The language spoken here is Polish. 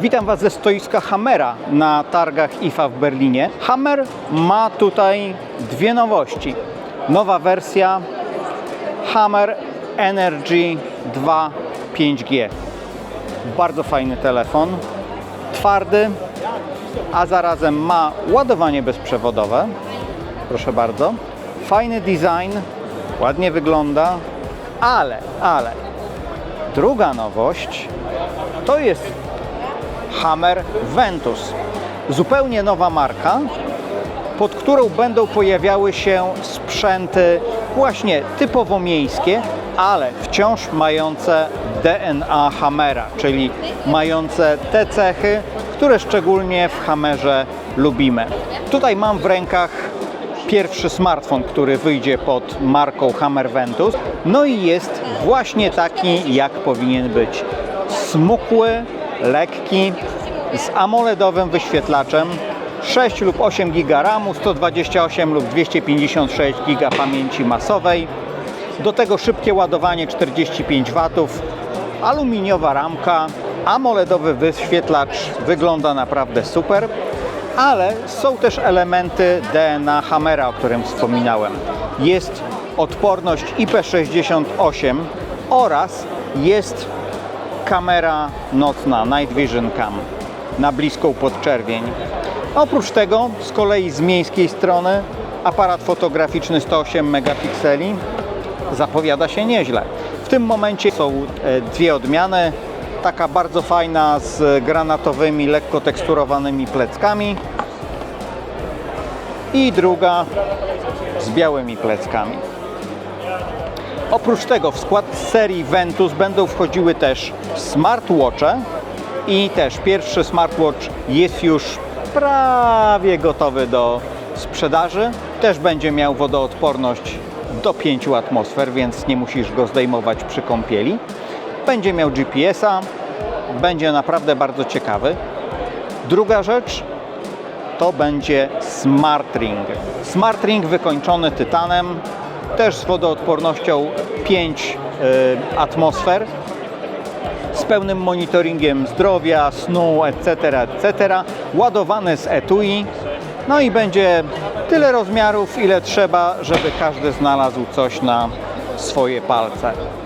Witam Was ze stoiska Hammera na targach IFA w Berlinie. Hammer ma tutaj dwie nowości. Nowa wersja Hammer Energy 2 5G. Bardzo fajny telefon, twardy, a zarazem ma ładowanie bezprzewodowe. Proszę bardzo. Fajny design, ładnie wygląda, ale, ale druga nowość to jest Hammer Ventus. Zupełnie nowa marka, pod którą będą pojawiały się sprzęty właśnie typowo miejskie, ale wciąż mające DNA Hammera, czyli mające te cechy, które szczególnie w Hammerze lubimy. Tutaj mam w rękach pierwszy smartfon, który wyjdzie pod marką Hammer Ventus. No i jest właśnie taki, jak powinien być. Smukły, lekki, z AMOLEDowym wyświetlaczem 6 lub 8 GB RAMu, 128 lub 256 GB pamięci masowej. Do tego szybkie ładowanie 45 W, aluminiowa ramka, AMOLEDowy wyświetlacz wygląda naprawdę super, ale są też elementy DNA Hammera, o którym wspominałem. Jest odporność IP68 oraz jest kamera nocna Night Vision Cam na bliską podczerwień. Oprócz tego z kolei z miejskiej strony aparat fotograficzny 108 megapikseli zapowiada się nieźle. W tym momencie są e, dwie odmiany. Taka bardzo fajna z granatowymi, lekko teksturowanymi pleckami i druga z białymi pleckami. Oprócz tego w skład serii Ventus będą wchodziły też smartwatche i też pierwszy smartwatch jest już prawie gotowy do sprzedaży. Też będzie miał wodoodporność do 5 atmosfer, więc nie musisz go zdejmować przy kąpieli. Będzie miał GPS-a, będzie naprawdę bardzo ciekawy. Druga rzecz to będzie Smart Ring. Smart Ring wykończony tytanem, też z wodoodpornością 5 y, atmosfer, z pełnym monitoringiem zdrowia, snu, etc., etc., ładowany z etui. No i będzie tyle rozmiarów, ile trzeba, żeby każdy znalazł coś na swoje palce.